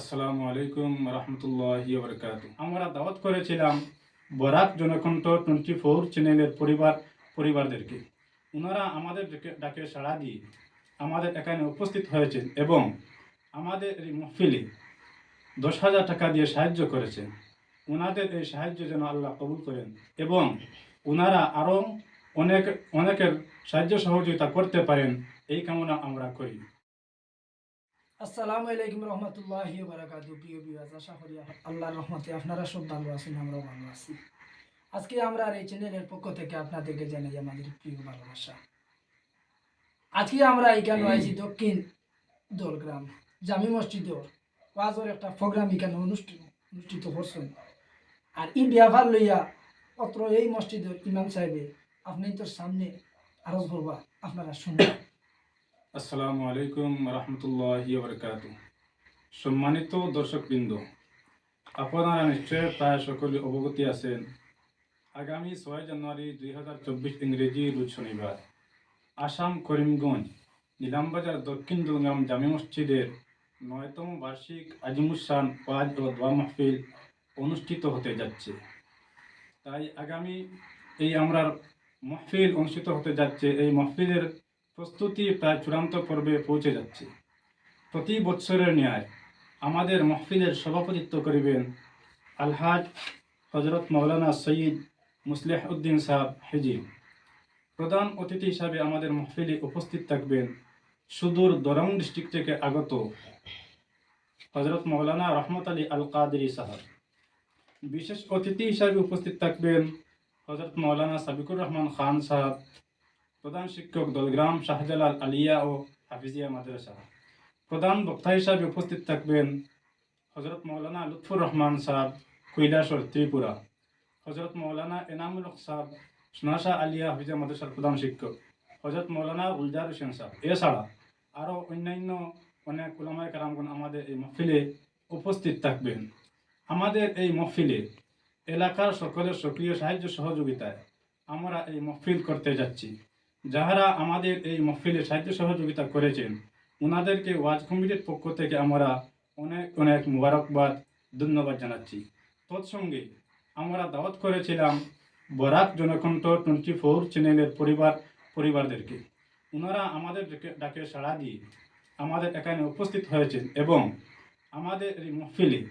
আসসালামু আলাইকুম রহমতুল্লাহ বরকাত আমরা দাওয়াত করেছিলাম বরাক জনকণ্ঠ টোয়েন্টি ফোর চ্যানেলের পরিবার পরিবারদেরকে। ওনারা আমাদের ডাকে- সাড়া দিয়ে আমাদের এখানে উপস্থিত হয়েছেন এবং আমাদের এই মহফিলে দশ হাজার টাকা দিয়ে সাহায্য করেছেন। ওনাদের এই সাহায্য যেন আল্লাহ কবুল করেন এবং ওনারা আরও অনেক অনেকের সাহায্য সহযোগিতা করতে পারেন, এই কামনা আমরা করি। আসসালামু আলাইকুম রহমতুল্লাহি বারাকাতু প্রিয় বিবাস আশা করি আল্লাহর রহমতে আপনারা সব ভালো আছেন আমরাও ভালো আছি। আজকে আমরা আর এই চ্যানেলের পক্ষ থেকে আপনাদেরকে জানাই আমাদের প্রিয় ভালোবাসা। আজকে আমরা এখানে আছি দক্ষিণ দোলগ্রাম জামি মসজিদর ওয়াজর একটা প্রোগ্রাম এখানে অনুষ্ঠিত অনুষ্ঠিত করছেন আর ই ব্যবহার লইয়া অত্র এই মসজিদের ইমাম সাহেবে আপনি তোর সামনে আরজ করবা আপনারা শুনবেন। আসসালামু আলাইকুম রহমতুল্লাহ বরকাত সম্মানিত দর্শকবৃন্দ, আপনারা নিশ্চয় প্রায় সকলে অবগতি আছেন, আগামী ছয় জানুয়ারি দুই হাজার চব্বিশ ইংরেজি রোজ শনিবার, আসাম করিমগঞ্জ, নিলামবাজার দক্ষিণ দুর্গাম জামি মসজিদের নয়তম বার্ষিক আজিমুসান ওয়াজ ও দোয়া মাহফিল অনুষ্ঠিত হতে যাচ্ছে। তাই আগামী এই আমরার মাহফিল অনুষ্ঠিত হতে যাচ্ছে। এই মাহফিলের প্রস্তুতি প্রায় চূড়ান্ত পর্বে পৌঁছে যাচ্ছে। প্রতি বৎসরের ন্যায় আমাদের মাহফিলের সভাপতিত্ব করিবেন আলহাজ হজরত মৌলানা সঈদ মুসলেহ উদ্দিন সাহেব হেজিব প্রধান অতিথি হিসাবে আমাদের মাহফিলে উপস্থিত থাকবেন সুদূর দরং ডিস্ট্রিক্ট থেকে আগত হজরত মৌলানা রহমত আলী আল কাদরি সাহেব। বিশেষ অতিথি হিসাবে উপস্থিত থাকবেন হজরত মৌলানা সাবিকুর রহমান খান সাহেব প্রধান শিক্ষক দলগ্রাম শাহজালাল আলিয়া ও হাফিজিয়া মাদ্রাসা। প্রধান বক্তা হিসাবে উপস্থিত থাকবেন হজরত মৌলানা লুৎফুর রহমান সাহেব, কৈলাসর ত্রিপুরা। হজরত মৌলানা এনামুল হক সাহেব আলিয়া হাফিজিয়া মাদ্রাসার প্রধান শিক্ষক। হজরত মৌলানা উলজার হোসেন সাহেব। এছাড়া আরও অন্যান্য অনেক উলামায় কারামগণ আমাদের এই মহফিলে উপস্থিত থাকবেন। আমাদের এই মহফিলে এলাকার সকলের সক্রিয় সাহায্য সহযোগিতায় আমরা এই মহফিল করতে যাচ্ছি। যাহারা আমাদের এই মহফিলে সাহায্য সহযোগিতা করেছেন ওনাদেরকে ওয়াজ কমিটির পক্ষ থেকে আমরা অনেক অনেক মুবারকবাদ, ধন্যবাদ জানাচ্ছি। তৎসঙ্গে আমরা দাওয়াত করেছিলাম বরাক জনকণ্ঠ টোয়েন্টি ফোর চ্যানেলের পরিবার, পরিবারদেরকে। ওনারা আমাদের ডাকে- সাড়া দিয়ে আমাদের এখানে উপস্থিত হয়েছেন এবং আমাদের এই মহফিলে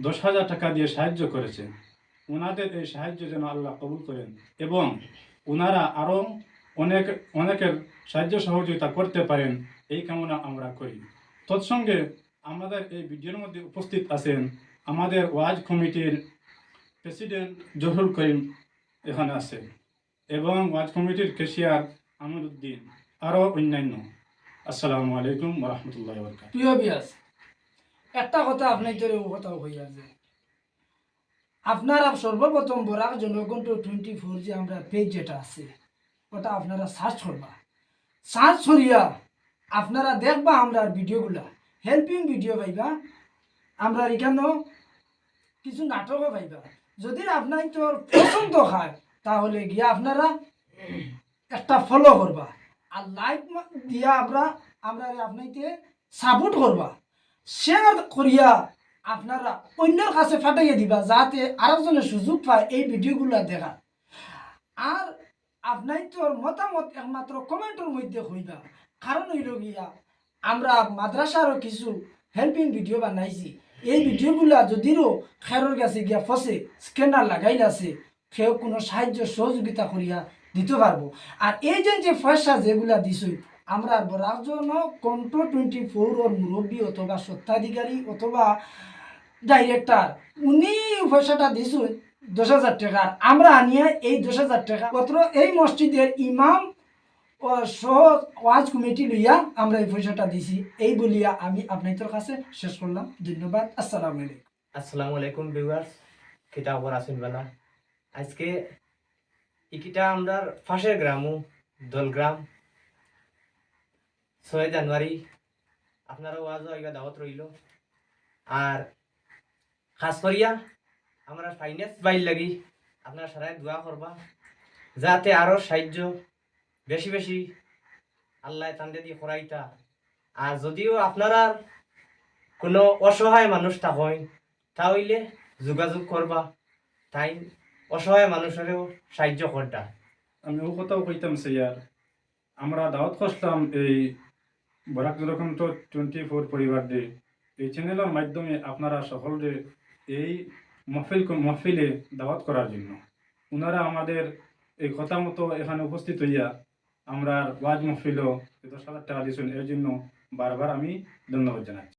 দশ হাজার টাকা দিয়ে সাহায্য করেছেন। ওনাদের এই সাহায্য যেন আল্লাহ কবুল করেন এবং ওনারা আরও অনেক, অনেকের সাহায্য সহযোগিতা করতে পারেন, এই কামনা আমরা করি। তৎসঙ্গে আমাদের এই ভিডিওর মধ্যে উপস্থিত আছেন আমাদের ওয়াজ কমিটির প্রেসিডেন্ট জহুরুল করিম এখানে আছেন এবং ওয়াজ কমিটির কেশিয়ার আমির উদ্দিন আরও অন্যান্য। আসসালামু আলাইকুম রহমতুল্লাহ প্রিয় বিয়াস, একটা কথা আপনার তোর কথা হইয়া যে আপনারা সর্বপ্রথম বরাক জনকণ্ঠ টোয়েন্টি ফোর যে আমরা পেজ যেটা আছে ওটা আপনারা সার্চ করবা। সার্চ করিয়া আপনারা দেখবা আমরা ভিডিওগুলা। হেল্পিং ভিডিও পাইবা, আমরা এখানেও কিছু নাটকও পাইবা। যদি আপনার তোর পছন্দ হয়, তাহলে গিয়া আপনারা একটা ফলো করবা। আর লাইক দিয়া আমরা আমরা আপনাকে সাপোর্ট করবা। শেয়ার করিয়া আপনারা অন্যের কাছে ফাটাইয়া দিবা, যাতে আরেকজনের সুযোগ পায় এই ভিডিওগুলো দেখা। আর আপনার তোর মতামত একমাত্র কমেন্টের মধ্যে হইবা কারণ হইল গিয়া, আমরা মাদ্রাসারও কিছু হেল্পিং ভিডিও বানাইছি। এই ভিডিওগুলা যদিও খেরোর কাছে গিয়া ফসে স্ক্যানার লাগাইল আছে কেউ কোনো সাহায্য, সহযোগিতা করিয়া দিতে পারব। আর এই যে যে পয়সা যেগুলা দিছই আমরা বরাজন কন্ট্রো টোয়েন্টি ফোর ওর মুরব্বী অথবা সত্ত্বাধিকারী অথবা ডাইরেক্টর উনি পয়সাটা দিছুন দশ হাজার টাকার আমরা আনিয়ে এই দশ হাজার টাকা মাত্র এই মসজিদের ইমাম সহ ওয়াজ কমিটি লইয়া আমরা এই পয়সাটা দিছি। এই বলিয়া আমি আপনাদের কাছে শেষ করলাম। ধন্যবাদ। আসসালামু আলাইকুম। আসসালামু আলাইকুম ভিউয়ার্স কিতা খবর আছেন বেলা আজকে ইকিটা আমরা ফাঁসের গ্রামও দলগ্রাম ছয় জানুয়ারি। আপনারা ওয়াজ দাওয়াত রইল। আর খাস করিয়া আমরা ফাইন্যান্স বাইর লাগি আপনারা সবাই দোয়া করবা। যাতে আরও সাহায্য বেশি বেশি আল্লাহ তান্দে দিয়ে করাইতা। আর যদিও আপনারা কোনো অসহায় মানুষ থাকেন তাহলে যোগাযোগ করবা। তাই অসহায় মানুষেরও সাহায্য করতা আমি ও কথাও কইতাম, স্যার। আমরা দাওয়াত করলাম এই বরাক জনকণ্ঠ টোয়েন্টি ফোর পরিবার ডে এই চ্যানেলের মাধ্যমে আপনারা সকলরে এই মহফিল মহফিলে দাওয়াত করার জন্য। ওনারা আমাদের এই কথা মতো এখানে উপস্থিত হইয়া আমরা ওয়াজ মহফিলও দশ হাজার টাকা দিয়েছেন। এর জন্য বারবার আমি ধন্যবাদ জানাচ্ছি।